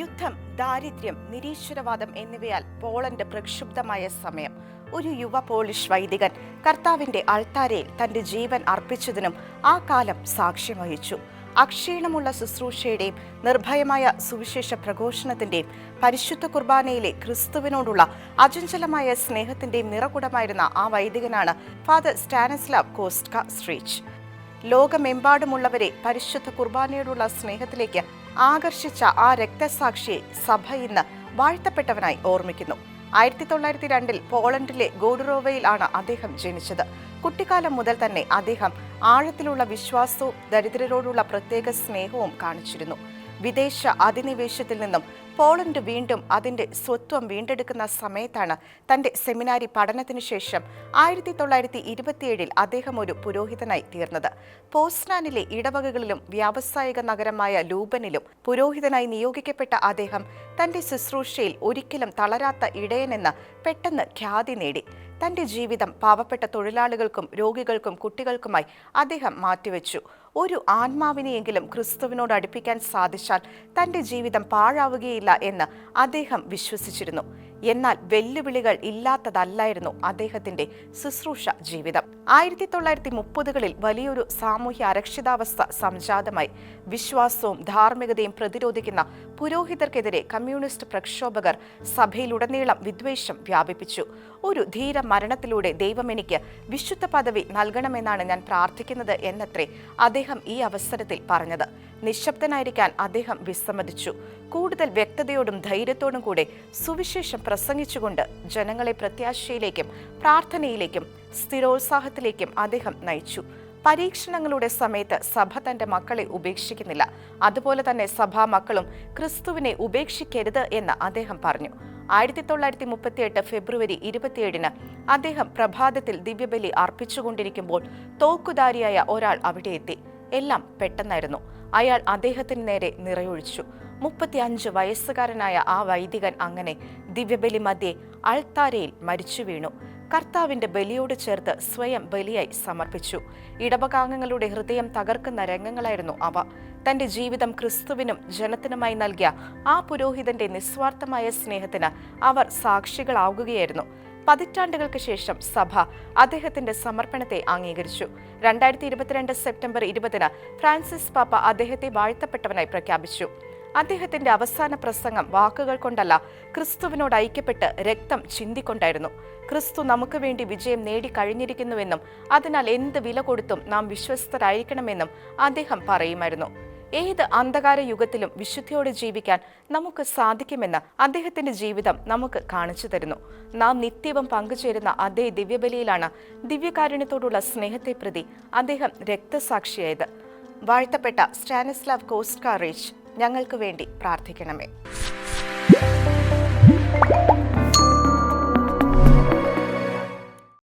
യുദ്ധം ദാരിദ്ര്യം നിരീശ്വരവാദം എന്നിവയാൽ പോളണ്ട് പ്രക്ഷുബ്ധമായ സമയം. ഒരു യുവ പോളിഷ് വൈദികൻ കർത്താവിന്റെ അൾത്താരയിൽ തന്റെ ജീവൻ അർപ്പിച്ചതിനും ആ കാലം സാക്ഷ്യം വഹിച്ചു. അക്ഷീണമുള്ള ശുശ്രൂഷയുടെയും നിർഭയമായ സുവിശേഷ പ്രഘോഷണത്തിന്റെയും പരിശുദ്ധ കുർബാനയിലെ ക്രിസ്തുവിനോടുള്ള അചഞ്ചലമായ സ്നേഹത്തിന്റെയും നിറകുടമായിരുന്ന ആ വൈദികനാണ് ഫാദർ സ്റ്റാനിസ്ലാവ് കോസ്റ്റ്ക സ്ട്രീച്ച്. ലോകമെമ്പാടുമുള്ളവരെ പരിശുദ്ധ കുർബാനയോടുള്ള സ്നേഹത്തിലേക്ക് ആകർഷിച്ച ആ രക്തസാക്ഷിയെ സഭ ഇന്ന് വാഴ്ത്തപ്പെട്ടവനായി ഓർമ്മിക്കുന്നു. ആയിരത്തി തൊള്ളായിരത്തി രണ്ടിൽ പോളണ്ടിലെ ഗോഡുറോവയിൽ ആണ് അദ്ദേഹം ജനിച്ചത്. കുട്ടിക്കാലം മുതൽ തന്നെ അദ്ദേഹം ആഴത്തിലുള്ള വിശ്വാസവും ദരിദ്രരോടുള്ള പ്രത്യേക സ്നേഹവും കാണിച്ചിരുന്നു. വിദേശ അധിനിവേശത്തിൽ നിന്നും പോളണ്ട് വീണ്ടും അതിന്റെ സ്വത്വം വീണ്ടെടുക്കുന്ന സമയത്താണ് തന്റെ സെമിനാരി പഠനത്തിന് ശേഷം ആയിരത്തി തൊള്ളായിരത്തി ഇരുപത്തിയേഴിൽ അദ്ദേഹം ഒരു പുരോഹിതനായി തീർന്നത്. പോസ്നാനിലെ ഇടവകകളിലും വ്യാവസായിക നഗരമായ ലൂബനിലും പുരോഹിതനായി നിയോഗിക്കപ്പെട്ട അദ്ദേഹം തന്റെ ശുശ്രൂഷയിൽ ഒരിക്കലും തളരാത്ത ഇടയനെന്ന് പെട്ടെന്ന് ഖ്യാതി നേടി. തന്റെ ജീവിതം പാവപ്പെട്ട തൊഴിലാളികൾക്കും രോഗികൾക്കും കുട്ടികൾക്കുമായി അദ്ദേഹം മാറ്റിവെച്ചു. ഒരു ആത്മാവിനെയെങ്കിലും ക്രിസ്തുവിനോട് അടുപ്പിക്കാൻ സാധിച്ചാൽ തന്റെ ജീവിതം പാഴാവുകയില്ല എന്ന് അദ്ദേഹം വിശ്വസിച്ചിരുന്നു. എന്നാൽ വെല്ലുവിളികൾ ഇല്ലാത്തതല്ലായിരുന്നു അദ്ദേഹത്തിന്റെ ശുശ്രൂഷ ജീവിതം. ആയിരത്തി തൊള്ളായിരത്തി മുപ്പതുകളിൽ വലിയൊരു സാമൂഹ്യ അരക്ഷിതാവസ്ഥ സംജാതമായി. വിശ്വാസവും ധാർമ്മികതയും പ്രതിരോധിക്കുന്ന പുരോഹിതർക്കെതിരെ കമ്മ്യൂണിസ്റ്റ് പ്രക്ഷോഭകർ സഭയിലുടനീളം വിദ്വേഷം വ്യാപിപ്പിച്ചു. ഒരു ധീര മരണത്തിലൂടെ ദൈവം എനിക്ക് വിശുദ്ധ പദവി നൽകണമെന്നാണ് ഞാൻ പ്രാർത്ഥിക്കുന്നത് എന്നത്രേ അദ്ദേഹം ഈ അവസരത്തിൽ പറഞ്ഞത്. നിശബ്ദനായിരിക്കാൻ അദ്ദേഹം വിസമ്മതിച്ചു. കൂടുതൽ വ്യക്തതയോടും ധൈര്യത്തോടും കൂടെ സുവിശേഷം പ്രസംഗിച്ചുകൊണ്ട് ജനങ്ങളെ പ്രത്യാശയിലേക്കും പ്രാർത്ഥനയിലേക്കും സ്ഥിരോത്സാഹത്തിലേക്കും അദ്ദേഹം നയിച്ചു. പരീക്ഷണങ്ങളുടെ സമയത്ത് സഭ തന്റെ മക്കളെ ഉപേക്ഷിക്കുന്നില്ല. അതുപോലെ തന്നെ സഭാ മക്കളും ക്രിസ്തുവിനെ ഉപേക്ഷിക്കരുത് എന്ന് അദ്ദേഹം പറഞ്ഞു. ആയിരത്തി തൊള്ളായിരത്തി മുപ്പത്തിയെട്ട് ഫെബ്രുവരി ഇരുപത്തിയേഴിന് അദ്ദേഹം പ്രഭാതത്തിൽ ദിവ്യബലി അർപ്പിച്ചുകൊണ്ടിരിക്കുമ്പോൾ തോക്കുധാരിയായ ഒരാൾ അവിടെ എത്തി. എല്ലാം പെട്ടെന്നായിരുന്നു. അയാൾ അദ്ദേഹത്തിന് നേരെ നിറയൊഴിച്ചു. മുപ്പത്തിയഞ്ച് വയസ്സുകാരനായ ആ വൈദികൻ അങ്ങനെ ദിവ്യബലി മധ്യേ അൾത്താരയിൽ മരിച്ചു വീണു. കർത്താവിന്റെ ബലിയോട് ചേർത്ത് സ്വയം ബലിയായി സമർപ്പിച്ചു. ഇടവകാംഗങ്ങളുടെ ഹൃദയം തകർക്കുന്ന രംഗങ്ങളായിരുന്നു അവ. തന്റെ ജീവിതം ക്രിസ്തുവിനും ജനത്തിനുമായി നൽകിയ ആ പുരോഹിതന്റെ നിസ്വാർത്ഥമായ സ്നേഹത്തിന് അവർ സാക്ഷികളാവുകയായിരുന്നു. പതിറ്റാണ്ടുകൾക്ക് ശേഷം സഭ അദ്ദേഹത്തിന്റെ സമർപ്പണത്തെ അംഗീകരിച്ചു. രണ്ടായിരത്തി ഇരുപത്തിരണ്ട് സെപ്റ്റംബർ ഇരുപതിന് ഫ്രാൻസിസ് പാപ്പ അദ്ദേഹത്തെ വാഴ്ത്തപ്പെട്ടവനായി പ്രഖ്യാപിച്ചു. അദ്ദേഹത്തിന്റെ അവസാന പ്രസംഗം വാക്കുകൾ കൊണ്ടല്ല ക്രിസ്തുവിനോട് ഐക്യപ്പെട്ട് രക്തം ചിന്തിക്കൊണ്ടായിരുന്നു. ക്രിസ്തു നമുക്ക് വേണ്ടി വിജയം നേടിക്കഴിഞ്ഞിരിക്കുന്നുവെന്നും അതിനാൽ എന്ത് വില കൊടുത്തും നാം വിശ്വസ്തരായിരിക്കണമെന്നും അദ്ദേഹം പറയുമായിരുന്നു. ഏത് അന്ധകാര യുഗത്തിലും വിശുദ്ധിയോടെ ജീവിക്കാൻ നമുക്ക് സാധിക്കുമെന്ന് അദ്ദേഹത്തിന്റെ ജീവിതം നമുക്ക് കാണിച്ചു തരുന്നു. നാം നിത്യവും പങ്കുചേരുന്ന അതേ ദിവ്യബലിയിലാണ് ദിവ്യകാരുണ്യത്തോടുള്ള സ്നേഹത്തെ പ്രതി അദ്ദേഹം രക്തസാക്ഷിയായത്. വാഴ്ത്തപ്പെട്ട സ്റ്റാനിസ്ലാവ് കോസ്റ്റ്കാ റീച്ച് ഞങ്ങൾക്ക് വേണ്ടി പ്രാർത്ഥിക്കണമേ.